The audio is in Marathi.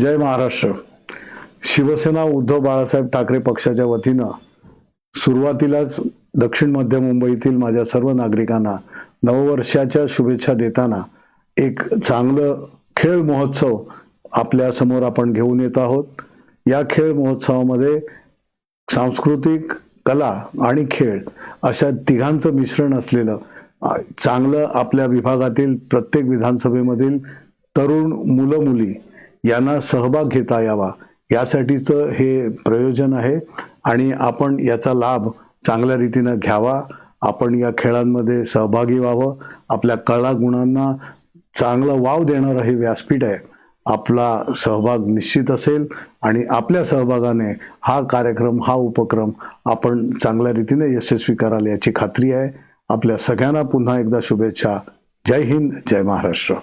जय महाराष्ट्र. शिवसेना उद्धव बाळासाहेब ठाकरे पक्षाच्या वतीनं सुरुवातीलाच दक्षिण मध्य मुंबईतील माझ्या सर्व नागरिकांना नववर्षाच्या शुभेच्छा देताना एक चांगलं खेळ महोत्सव आपल्यासमोर आपण घेऊन येत आहोत. या खेळ महोत्सवामध्ये सांस्कृतिक कला आणि खेळ अशा तिघांचं मिश्रण असलेलं चांगलं आपल्या विभागातील प्रत्येक विधानसभेमधील तरुण मुलं मुली यांना सहभाग घेता यावा. यासाठीचं हे प्रयोजन आहे आणि आपण याचा लाभ चांगल्या रीतीनं घ्यावा. आपण या खेळांमध्ये सहभागी व्हावं. आपल्या कला गुणांना चांगला वाव देणारं हे व्यासपीठ आहे. आपला सहभाग निश्चित असेल आणि आपल्या सहभागाने हा कार्यक्रम हा उपक्रम आपण चांगल्या रीतीने यशस्वी कराल याची खात्री आहे. आपल्या सगळ्यांना पुन्हा एकदा शुभेच्छा. जय हिंद जय महाराष्ट्र.